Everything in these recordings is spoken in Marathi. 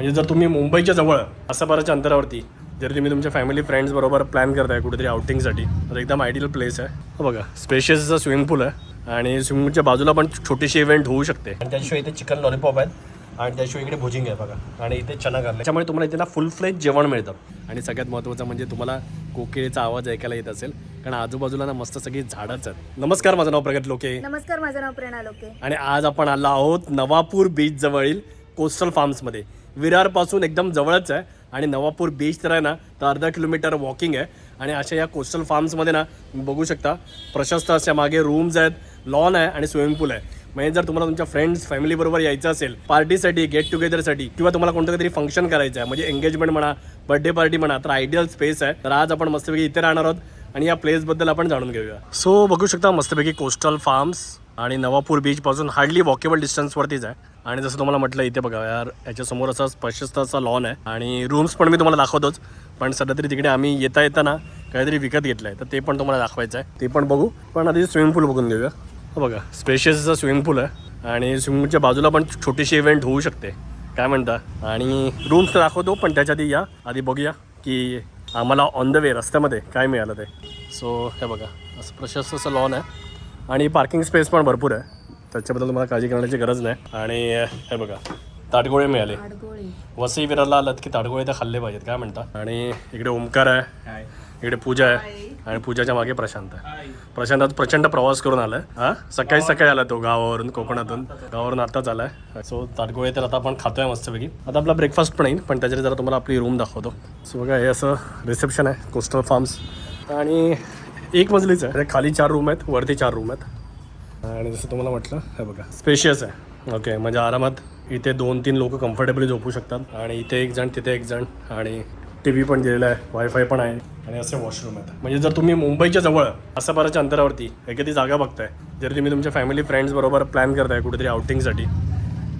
म्हणजे जर तुम्ही मुंबईच्या जवळ आसापाराच्या अंतरावरती जर तुम्ही तुमच्या फॅमिली फ्रेंड्स बरोबर प्लॅन करताय कुठेतरी आउटिंगसाठी तर एकदम आयडियल प्लेस आहे. हो बघा स्पेशियसचा स्विमिंग पूल आहे. आणि स्विमिंग पूलच्या बाजूला पण छोटीशी इव्हेंट होऊ शकते. आणि त्याशिवाय इथे चिकन लॉलीपॉप आहेत. आणि त्याशिवाय इकडे भुजिंग आहे बघा. आणि इथे चना घालले त्याच्यामुळे तुम्हाला इथे ना फुल फ्लेज जेवण मिळतं. आणि सगळ्यात महत्त्वाचं म्हणजे तुम्हाला कोकिळेचा आवाज ऐकायला येत असेल. कारण आजूबाजूला ना मस्त सगळी झाडंच आहेत. नमस्कार माझं नाव प्रगत लोके. नमस्कार माझं नाव प्रेरणा लोके. आणि आज आपण आलो आहोत नवापूर बीच जवळील कोस्टल फार्म्समध्ये विरारपासून एकदम जवळच आहे. आणि नवापूर बीच तर आहे ना तर अर्धा किलोमीटर वॉकिंग आहे. आणि अशा या कोस्टल फार्म्समध्ये ना बघू शकता प्रशस्त अशा मागे रूम्स आहेत लॉन आहे आणि स्विमिंग पूल आहे. म्हणजे जर तुम्हाला तुमच्या फ्रेंड्स फॅमिलीबरोबर यायचं असेल पार्टीसाठी गेट टुगेदरसाठी किंवा तुम्हाला कोणतं तरी फंक्शन करायचं आहे म्हणजे एंगेजमेंट म्हणा बर्थडे पार्टी म्हणा तर आयडियल स्पेस आहे. तर आज आपण मस्तपैकी इथे राहणार आहोत. आणि या प्लेसबद्दल आपण जाणून घेऊया. सो बघू शकता मस्तपैकी कोस्टल फार्म्स आणि नवापूर बीचपासून हार्डली वॉकेबल डिस्टन्सवरतीच आहे. आणि जसं तुम्हाला म्हटलं इथे बघा यार याच्यासमोर असा प्रशस्त असा लॉन आहे. आणि रूम्स पण मी तुम्हाला दाखवतोच. पण सध्या तरी तिकडे आम्ही येता येताना काहीतरी विकत घेतलं आहे तर ते पण तुम्हाला दाखवायचं आहे. ते पण बघू. पण आधी स्विमिंग पूल बघून घेऊया. हो बघा स्पेशियसचा स्विमिंग पूल आहे. आणि स्विमिंग पूलच्या बाजूला पण छोटीशी इव्हेंट होऊ शकते. काय म्हणता? आणि रूम्स दाखवतो पण त्याच्या आधी या. आधी बघूया की आम्हाला ऑन द वे रस्त्यामध्ये काय मिळालं ते. सो हे बघा असं प्रशस्त असं लॉन आहे. आणि पार्किंग स्पेस पण भरपूर आहे. त्याच्याबद्दल तुम्हाला काळजी करण्याची गरज नाही. आणि हे बघा ताटगोळे मिळाले. वसई विरारला आलात की ताटगोळे तर खाल्ले पाहिजेत काय म्हणता? आणि इकडे ओमकार आहे इकडे पूजा आहे आणि पूजाच्या मागे प्रशांत आहे. प्रशांत आज प्रचंड प्रवास करून आलाय. हा? सकाळी सकाळी आला तो गावावरून कोकणातून. गावावरून आताच आलाय. सो ताटगोळे तर आता आपण खातोय मस्तपैकी. आता आपला ब्रेकफास्ट पण येईल पण त्याच्यात जरा तुम्हाला आपली रूम दाखवतो. सो बघा हे असं रिसेप्शन आहे कोस्टल फार्म्स आणि एक मजलीच आहे. खाली चार रूम आहेत वरती चार रूम आहेत. आणि जसं तुम्हाला म्हटलं हे बघा. स्पेशियस आहे. ओके म्हणजे आरामात इथे दोन तीन लोक कम्फर्टेबली झोपू शकतात. आणि इथे एक जण तिथे एक जण. आणि टी व्ही पण दिलेला आहे वायफाय पण आहे. आणि असे वॉशरूम आहेत. म्हणजे जर तुम्ही मुंबईच्या जवळ आसापाराच्या अंतरावरती एखादी जागा बघताय जर तुम्ही तुमच्या फॅमिली फ्रेंड्स बरोबर प्लॅन करताय कुठेतरी आउटिंगसाठी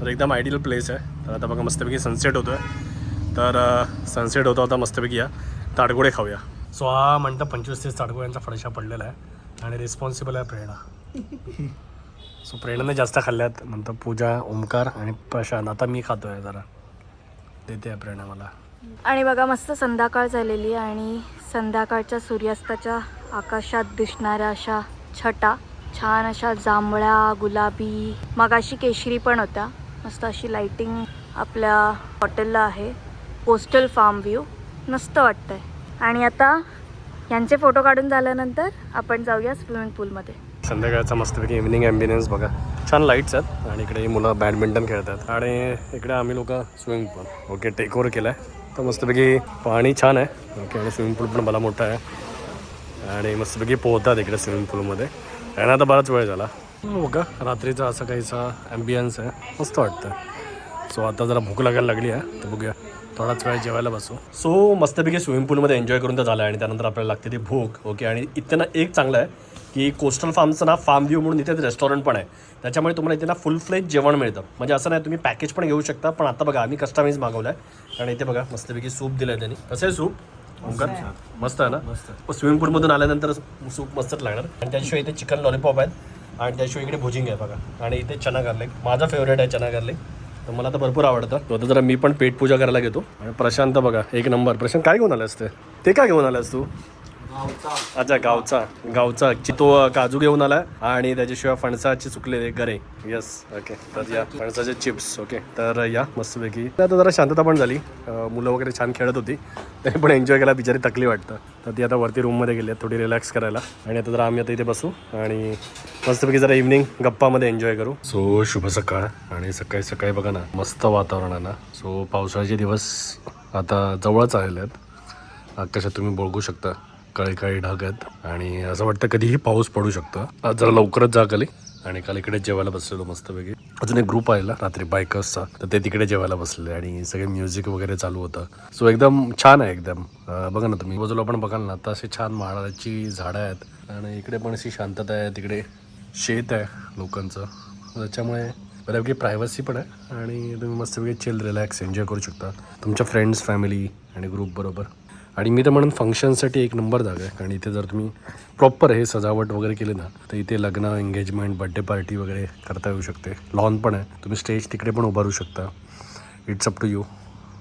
तर एकदम आयडियल प्लेस आहे. तर आता बघा मस्तपैकी सनसेट होतो आहे तर सनसेट होता होता मस्तपैकी या. ताडगोडे खाऊया. सो हा म्हणतं पंचवीस तीस ताडगोळ्यांचा फडशा पडलेला आहे. आणि रिस्पॉन्सिबल आहे प्रेरणा. सो प्रेरणाने जास्त खाल्ल्यात. नंतर पूजा ओमकार आणि प्रशांत आता मी खातोय जरा. देते आहे प्रेरणा मला. आणि बघा मस्त संध्याकाळ झालेली आहे आणि संध्याकाळच्या सूर्यास्ताच्या आकाशात दिसणाऱ्या अशा छटा छान अशा जांभळ्या गुलाबी मगाशी केशरी पण होत्या. मस्त अशी लाइटिंग आपल्या हॉटेलला आहे. कोस्टल फार्म व्ह्यू मस्त वाटतंय. आणि आता यांचे फोटो काढून झाल्यानंतर आपण जाऊया स्विमिंग पूलमध्ये. संध्याकाळचा मस्तपैकी इव्हिनिंग ॲम्बियन्स बघा. छान लाईट्स आहेत आणि इकडे मुलं बॅडमिंटन खेळतात. आणि इकडे आम्ही लोक swimming pool okay take over केलं आहे तर मस्तपैकी पाणी छान आहे. ओके आणि स्विमिंग पूल पण मला मोठा आहे. आणि मस्तपैकी पोहतात इकडे स्विमिंग पूलमध्ये आणि आता बराच वेळ झाला. बघा रात्रीचा असा काहीसा ॲम्बियन्स आहे. मस्त वाटतं. सो आता जरा भूक लागायला लागली आहे तर बघूया. थोडाच वेळ जेवायला बसू. सो मस्तपैकी स्विमिंग पूलमध्ये एन्जॉय करून तर झालं आहे आणि त्यानंतर आपल्याला लागते ती भूक. ओके आणि इथे ना एक चांगलं आहे की कोस्टल फार्मचं ना फार्म व्ह्यू म्हणून इथे रेस्टॉरंट पण आहे. त्याच्यामुळे तुम्हाला इथे ना फुल फ्लेज जेवण मिळतं. म्हणजे असं नाही तुम्ही पॅकेज पण घेऊ शकता पण आता बघा आम्ही कस्टमाइज मागवलं आहे आणि इथे बघा मस्तपैकी सूप दिलं आहे त्यांनी. कसं आहे सूप ओंकार मस्त आहे. ना? मस्त स्विमिंग पूलमधून आल्यानंतर सूप मस्तच लागणार. आणि त्याशिवाय इथे चिकन लॉलीपॉप आहेत. आणि त्याशिवाय इकडे भुजिंग आहे बघा. आणि इथे चना गार्लिक माझा फेवरेट आहे चना गार्लिक तर मला तर भरपूर आवडतं. तो आता जरा मी पण पेट पूजा करायला घेतो. आणि प्रशांत बघा एक नंबर. प्रशांत काय घेऊन आलास असते ते काय घेऊन आलास तू? अच्छा गावचा. गावचा. ची तो काजू घेऊन आला आणि त्याच्याशिवाय फणसाचे चुकलेले गरे. येस ओके तर या फणसाचे चिप्स ओके तर या मस्तपैकी. आता जरा शांतता पण झाली. मुलं वगैरे छान खेळत होती. ते पण एन्जॉय करायला बिचारी तकली वाटतं. तर ती आता वरती रूममध्ये गेली थोडी रिलॅक्स करायला. आणि आता जरा आम्ही आता इथे बसू आणि मस्तपैकी जरा इव्हनिंग गप्पामध्ये एन्जॉय करू. सो शुभ सकाळ. आणि सकाळी सकाळी बघा ना मस्त वातावरण आहे ना. सो पावसाळ्याचे दिवस आता जवळच आलेले आहेत. आकाशात तुम्ही बघू शकता. काळी काळी ढग आहेत आणि असं वाटतं कधीही पाऊस पडू शकतो. आज जरा लवकरच जाग आली. आणि काल इकडे जेवायला बसलेलो मस्तपैकी. अजून एक ग्रुप आहे रात्री बायकर्सचा तर ते तिकडे जेवायला बसले. आणि सगळे म्युझिक वगैरे चालू होतं. सो एकदम छान आहे एकदम. बघा ना तुम्ही. बाजूला पण बघाल ना आता अशी छान माळाची झाडं आहेत. आणि इकडे पण अशी शांतता आहे. तिकडे शेत आहे लोकांचं. त्याच्यामुळे बऱ्यापैकी प्रायव्हसी पण आहे. आणि तुम्ही मस्तपैकी चिल रिलॅक्स एन्जॉय करू शकता. तुमच्या फ्रेंड्स फॅमिली आणि ग्रुप बरोबर. आणि मी तर म्हणून फंक्शनसाठी एक नंबर जागा आहे. कारण इथे जर तुम्ही प्रॉपर हे सजावट वगैरे केली ना तर इथे लग्न एंगेजमेंट बड्डे पार्टी वगैरे करता येऊ शकते. लॉन पण आहे. तुम्ही स्टेज तिकडे पण उभारू शकता. इट्स अप टू यू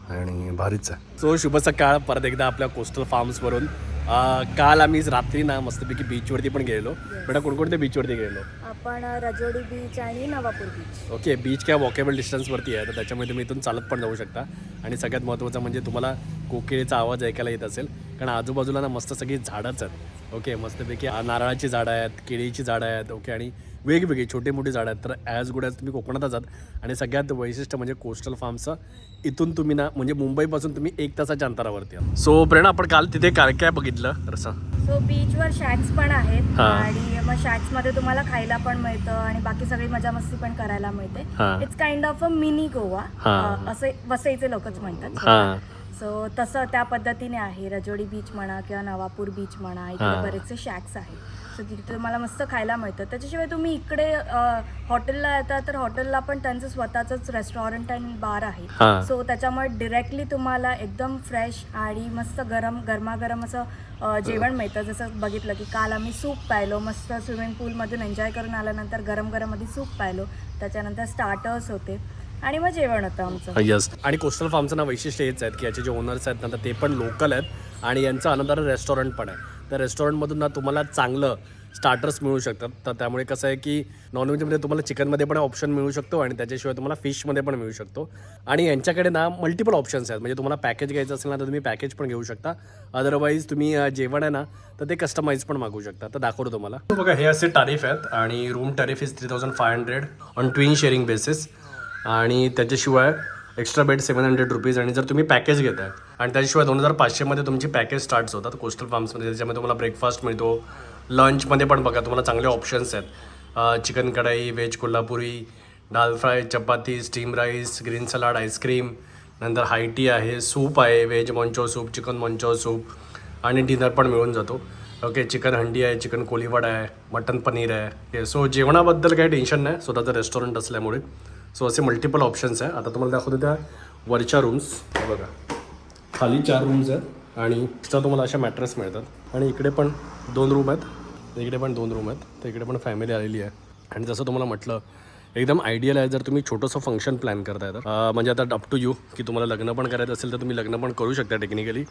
आणि भारीच आहे. सो शुभ सकाळ परत एकदा आपल्या कोस्टल फार्म्सवरून काल आम्ही रात्री ना मस्तपैकी बीचवरती पण गेलो बेटा कोणकोणत्या बीचवरती गेलो आपण रजोडी बीच आणि नवापूर बीच ओके बीच काय वॉकेबल डिस्टन्सवरती आहे तर त्याच्यामुळे तुम्ही इथून चालत पण जाऊ शकता. आणि सगळ्यात महत्त्वाचं म्हणजे तुम्हाला कोकिळेचा आवाज ऐकायला येत असेल कारण आजूबाजूला ना मस्त सगळी झाडंच आहेत. ओके मस्तपैकी नारळाची झाडं आहेत केळीची झाडं आहेत. ओके आणि वेगवेगळी छोटी मोठी झाडं आहेत. तर ॲज गुड ॲज तुम्ही कोकणातच आहात आणि सगळ्यात वैशिष्ट्य म्हणजे कोस्टल फार्मचं. इथून तुम्ही ना म्हणजे मुंबईपासून तुम्ही एक तासाच्या अंतरावरती आहात. सो प्रेरणा आपण काल तिथे काय काय बघितलं? रसा सो बीचवर शॅक्स पण आहेत हा. आणि मग शॅक्समध्ये तुम्हाला खायला पण मिळतं आणि बाकी सगळी मजा मस्ती पण करायला मिळते. हा. It's kind of a mini Goa. हा. अ, असे वसईचे लोकच म्हणतात. हां. सो तसं त्या पद्धतीने आहे. रजोडी बीच म्हणा किंवा नवापूर बीच म्हणा. इकडे बरेचसे शॅक्स आहेत. सो तिथे तुम्हाला मस्त खायला मिळतं. त्याच्याशिवाय तुम्ही इकडे हॉटेलला येता तर हॉटेलला पण त्यांचं स्वतःच रेस्टॉरंट आणि बार आहे. सो त्याच्यामुळे डिरेक्टली तुम्हाला एकदम फ्रेश आणि मस्त गरम गरमागरम असं जेवण मिळतं. जसं बघितलं की काल आम्ही सूप प्यायलो. मस्त स्विमिंग पूलमधून एन्जॉय करून आल्यानंतर गरम गरम आधी सूप प्यायलो. त्याच्यानंतर स्टार्टर्स होते. आणि मग जेवण होतं आमचं. यस आणि कोस्टल फार्मचं ना वैशिष्ट्य हेच आहेत की याचे जे ओनर्स आहेत ना तर ते पण लोकल आहेत आणि यांचं अनदर रेस्टॉरंट पण आहे. त्या रेस्टॉरंटमधून ना तुम्हाला चांगलं स्टार्टर्स मिळू शकतात. तर त्यामुळे कसं आहे की नॉनव्हेजमध्ये तुम्हाला चिकनमध्ये पण ऑप्शन मिळू शकतो आणि त्याच्याशिवाय तुम्हाला फिशमध्ये पण मिळू शकतो. आणि यांच्याकडे ना मल्टिपल ऑप्शन्स आहेत. म्हणजे तुम्हाला पॅकेज घ्यायचं असेल ना तर तुम्ही पॅकेज पण घेऊ शकता. अदरवाईज तुम्ही जेवण आहे ना तर ते कस्टमाइज पण मागू शकता. तर दाखवतो तुम्हाला. बघा हे असे टॅरिफ आहेत आणि room tariff is three thousand five hundred on twin sharing basis आणि त्याच्याशिवाय extra bed seven hundred rupees आणि जर तुम्ही पॅकेज घेत आहे आणि त्याच्याशिवाय दोन हजार पाचशेमध्ये तुमची पॅकेज स्टार्ट्स होतात कोस्टल फार्म्समध्ये त्याच्यामध्ये तुम्हाला ब्रेकफास्ट मिळतो लंचमध्ये पण बघा तुम्हाला चांगले ऑप्शन्स आहेत. Chicken kadai veg Kolhapuri dal fry chapati steam rice green salad ice cream नंतर हाय टी आहे सूप आहे veg manchow soup chicken manchow soup आणि डिनर पण मिळून जातो. ओके चिकन हंडी आहे चिकन कोलीवाड आहे मटन पनीर आहे. सो जेवणाबद्दल काही टेन्शन नाही स्वतःचं रेस्टॉरंट असल्यामुळे. सो असे मल्टिपल ऑप्शन्स आहे. आता तुम्हाला दाखवतो त्या वरच्या रूम्स बघा. खाली चार रूम्स आहेत आणि तिथं तुम्हाला अशा मॅट्रेस मिळतात. आणि इकडे पण दोन रूम आहेत. इकडे पण दोन रूम आहेत. तर इकडे पण फॅमिली आलेली आहे. आणि जसं तुम्हाला म्हटलं एकदम आयडियल आहे जर तुम्ही छोटंसं फंक्शन प्लॅन करताय तर. म्हणजे आता अप टू यू की तुम्हाला लग्न पण करायचं असेल तर तुम्ही लग्न पण करू शकता टेक्निकली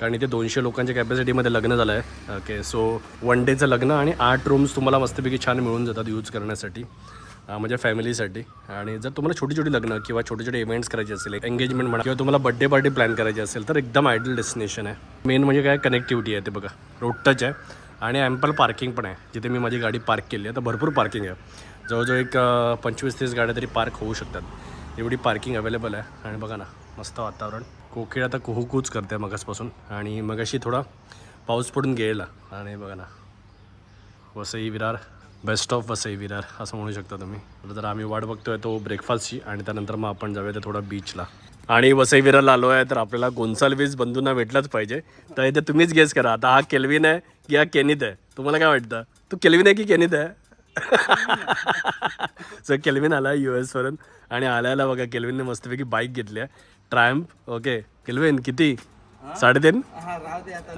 कारण इथे दोनशे लोकांच्या कॅपॅसिटीमध्ये लग्न झालं आहे ओके सो वन डेचं लग्न आणि आठ रूम्स तुम्हाला मस्तपैकी छान मिळून जातात यूज करण्यासाठी. म्हणजे फॅमिलीसाठी आणि जर तुम्हाला छोटी छोटी लग्न किंवा छोटे छोटे इव्हेंट्स करायचे असेल एंगेजमेंट म्हणा किंवा तुम्हाला बड्डे पार्टी प्लॅन करायची असेल तर एकदम आयडियल डेस्टिनेशन आहे. मेन म्हणजे काय? कनेक्टिव्हिटी आहे ते बघा. रोड टच आहे. आणि ॲम्पल पार्किंग पण आहे. जिथे मी माझी गाडी पार्क केली आहे तर भरपूर पार्किंग आहे. जवळजवळ एक पंचवीस तीस गाड्या तरी पार्क होऊ शकतात. एवढी पार्किंग अवेलेबल आहे. आणि बघा ना मस्त वातावरण. कोकिळ आता कुहूकूच करते मगासपासून. आणि मगाशी थोडा पाऊस पडून गेला. आणि बघा ना वसई विरार. बेस्ट ऑफ वसई विरार असं म्हणू शकता तुम्ही. आता जर आम्ही वाट बघतोय तो ब्रेकफास्टची आणि त्यानंतर मग आपण जाऊया ते थोडं बीचला आणि वसई विरारला आलो आहे तर आपल्याला गोन्साल्विस बंधूंना भेटलाच पाहिजे. तर इथे तुम्हीच गेस करा. आता हा केल्विन आहे की हा केनित आहे? तुम्हाला काय वाटतं? तू केल्विन आहे की केनित आहे? सो केल्विन आला यू एसवरून आणि आल्याला बघा केल्विनने मस्तपैकी बाईक घेतली आहे. ट्रॅम्प ओके केल्विन किती? साडेतीन?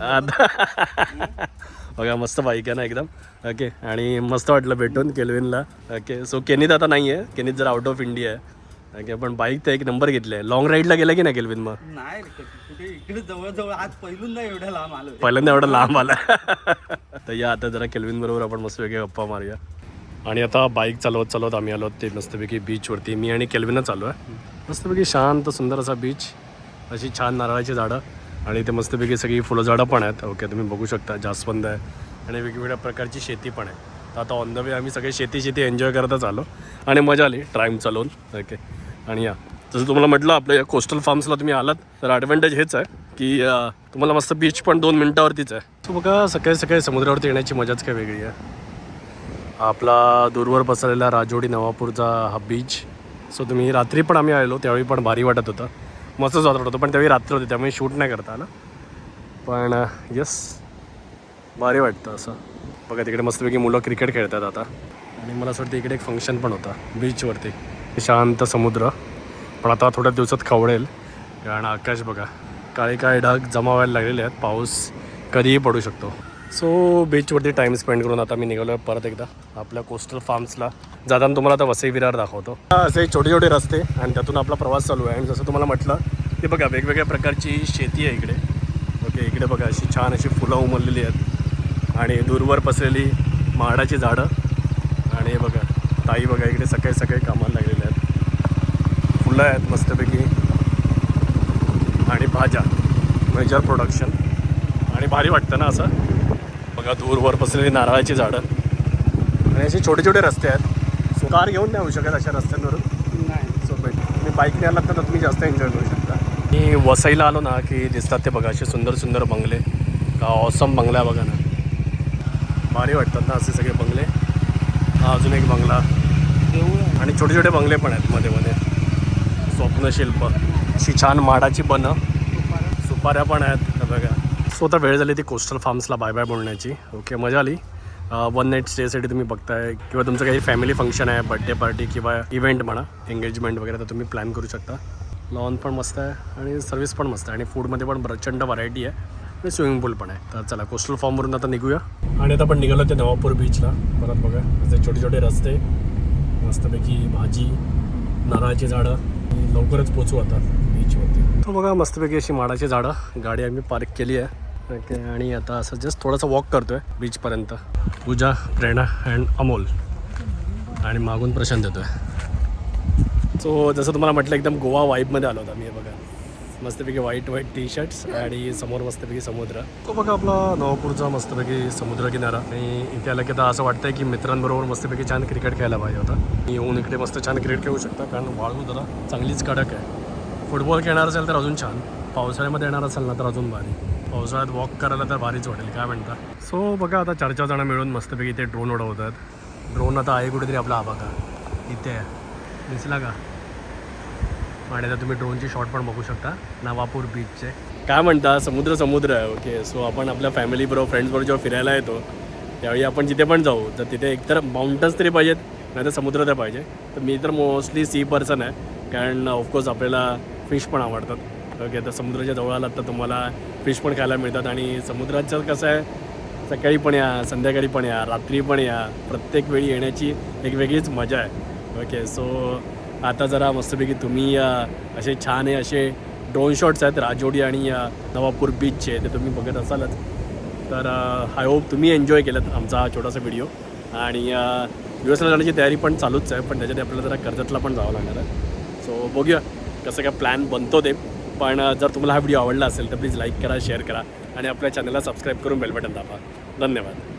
आता बघा मस्त बाईक आहे ना एकदम. ओके आणि मस्त वाटलं भेटून केल्विनला. ओके सो केनीत आता नाही आहे केनीत जर आउट ऑफ इंडिया आहे. ओके पण बाईक तर एक नंबर घेतली आहे लॉंग राईडला गेला की नाही केल्विन मग? नाही इकडे आज पहिल्यांदा एवढ्या लांब आलो पहिल्यांदा एवढा लांब आला. तर या आता जरा केल्विन बरोबर आपण मस्त वेगळे गप्पा मारूया. आणि आता बाईक चालवत चालवत आम्ही आलो. ते मस्तपैकी बीचवरती मी आणि केल्विनच चालू आहे. मस्तपैकी शांत सुंदर असा बीच अशी छान नारळाची झाडं. आणि इथे मस्तपैकी सगळी फुलझाडं पण आहेत. ओके तुम्ही बघू शकता जास्वंद आहे आणि वेगवेगळ्या प्रकारची शेती पण आहे. तर आता ऑन द वे आम्ही सगळे शेती शेती एन्जॉय करतच आलो आणि मजा आली ट्राईम चालवून ओके आणि या जसं तुम्हाला म्हटलं आपल्या या कोस्टल फार्म्सला तुम्ही आलात तर ॲडव्हान्टेज हेच आहे की तुम्हाला मस्त बीच पण दोन मिनटावरतीच आहे. तू बघा सकाळी सकाळी समुद्रावरती येण्याची मजाच काय वेगळी आहे. आपला दूरवर पसरलेला राजोडी नवापूरचा हा बीच सो तुम्ही रात्री पण आम्ही आलो त्यावेळी पण भारी वाटत होतं. मस्तच जात होतं पण त्यावेळी रात्र होती त्यामुळे शूट नाही करता आलं. पण यस भारी वाटतं असं. बघा तिकडे मस्तपैकी मुलं क्रिकेट खेळतात आता. आणि मला असं वाटतं इकडे एक फंक्शन पण होतं बीचवरती शांत समुद्र. पण आता थोड्या दिवसात खवळेल. कारण आकाश बघा काळे काळे ढग जमा व्हायला लागलेले आहेत. पाऊस कधीही पडू शकतो. सो बीचवरती टाईम स्पेंड करून आता मी निघालो परत एकदा आपल्या कोस्टल फार्म्सला जाताना तुम्हाला आता वसई विरार दाखवतो. असे छोटे छोटे रस्ते आणि त्यातून आपला प्रवास चालू आहे. आणि जसं तुम्हाला म्हटलं ते बघा वेगवेगळ्या प्रकारची शेती आहे इकडे. ओके इकडे बघा अशी छान अशी फुलं उमललेली आहेत. आणि दूरवर पसरलेली माडाची झाडं. आणि हे बघा ताई बघा इकडे सकाळी सकाळी कामाला लागलेल्या आहेत. फुलं आहेत मस्तपैकी. आणि भाज्या मेजर प्रोडक्शन आणि भारी वाटतं ना असं? बघा दूरवर पसरलेली नारळाची झाडं. आणि असे छोटे छोटे रस्ते आहेत. सो कार घेऊन नाही होऊ शकत अशा रस्त्यांवरून. नाही. सो बेट तुम्ही बाईकने आलात तर तुम्ही जास्त एन्जॉय करू शकता. मी वसईला आलो ना की दिसतात ते बघा असे सुंदर सुंदर बंगले. का ऑसम बंगला बघा ना. भारी वाटतात ना असे सगळे बंगले. हा अजून एक बंगला. आणि छोटे छोटे बंगले पण आहेत मध्ये मध्ये. स्वप्नशिल्प. अशी छान माडाची बनं. सुपाऱ्या पण आहेत. हो, स्वतः सो आता वेळ झाली ती कोस्टल फार्म्सला बाय बाय बोलण्याची. ओके मजा आली. वन नाईट स्टेसाठी तुम्ही बघताय किंवा तुमचं काही फॅमिली फंक्शन आहे बड्डे पार्टी किंवा इव्हेंट म्हणा एंगेजमेंट वगैरे तर तुम्ही प्लॅन करू शकता. लॉन पण मस्त आहे आणि सर्विस पण मस्त आहे. आणि फूडमध्ये पण प्रचंड व्हरायटी आहे आणि स्विमिंग पूल पण आहे. तर चला कोस्टल फॉर्मवरून आता निघूया. आणि आता आपण निघालो ते नवापूर बीचला परत बघा असे छोटे छोटे रस्ते मस्तपैकी भाजी नारळाची झाडं लवकरच पोचू आता बीचवरती तो बघा मस्तपैकी अशी माडाची झाडं गाडी आम्ही पार्क केली आहे. ओके आणि आता असं जस्ट थोडासा वॉक करतोय बीचपर्यंत पूजा प्रेरणा अँड अमोल. आणि मागून प्रशांत येतोय. सो जसं तुम्हाला म्हटलं एकदम गोवा वाईबमध्ये आलो होता मी हे बघा. मस्तपैकी व्हाईट व्हाईट टी शर्ट्स आणि समोर मस्तपैकी समुद्र. तो बघा आपला नवापूरचा मस्तपैकी समुद्र किनारा. आणि इथे आलं की आता असं वाटतंय की मित्रांबरोबर मस्तपैकी छान क्रिकेट खेळायला पाहिजे होता. मी येऊन इकडे मस्त छान क्रिकेट खेळू शकता कारण वाळू जरा चांगलीच कडक आहे. फुटबॉल खेळणार असेल तर अजून छान. पावसाळ्यामध्ये येणार असेल ना तर अजून भारी. पावसाळ्यात वॉक करायला तर भारीच वाटेल काय म्हणता? सो बघा आता चार चार जण मिळून मस्तपैकी इथे ड्रोन उडवतात ड्रोन आता आहे कुठेतरी आपला आबा बघा इथे आहे. दिसला का? आणि आता तुम्ही ड्रोनची शॉट पण बघू शकता. नवापूर बीचचे काय म्हणता? समुद्र समुद्र आहे. ओके सो आपण आपल्या फॅमिली बरोबर फ्रेंड्स बरोबर जेव्हा फिरायला येतो त्यावेळी आपण जिथे पण जाऊ तर तिथे एकतर माउंटन्स तरी पाहिजेत नाही तर समुद्र तर पाहिजे. तर मी तर मोस्टली सी पर्सन आहे. कारण ऑफकोर्स आपल्याला फिश पण आवडतात. ओके आता समुद्राच्या जवळ आलात तर तुम्हाला फिश पण खायला मिळतात आणि समुद्राचं कसं आहे सकाळी पण या संध्याकाळी पण या रात्री पण या प्रत्येक वेळी येण्याची एक वेगळीच मजा आहे. ओके सो आता जरा मस्तपैकी तुम्ही असे छान आहे असे ड्रोन शॉट्स आहेत राजोडी आणि नवापूर बीचचे ते तुम्ही बघत असालच. तर uh, आय होप तुम्ही एन्जॉय केलात आमचा हा छोटासा व्हिडिओ आणि uh, यू एसला जाण्याची तयारी पण चालूच आहे पण त्याच्यात आपल्याला जरा कर्जतला पण जावं लागणार आहे. सो बघूया कसं काय प्लॅन बनतो ते. पण जर तुम्हाला हा व्हिडिओ आवडला असेल तर प्लीज लाईक करा शेअर करा आणि आपल्या चॅनलला सबस्क्राईब करून बेल बटन दाबा. धन्यवाद.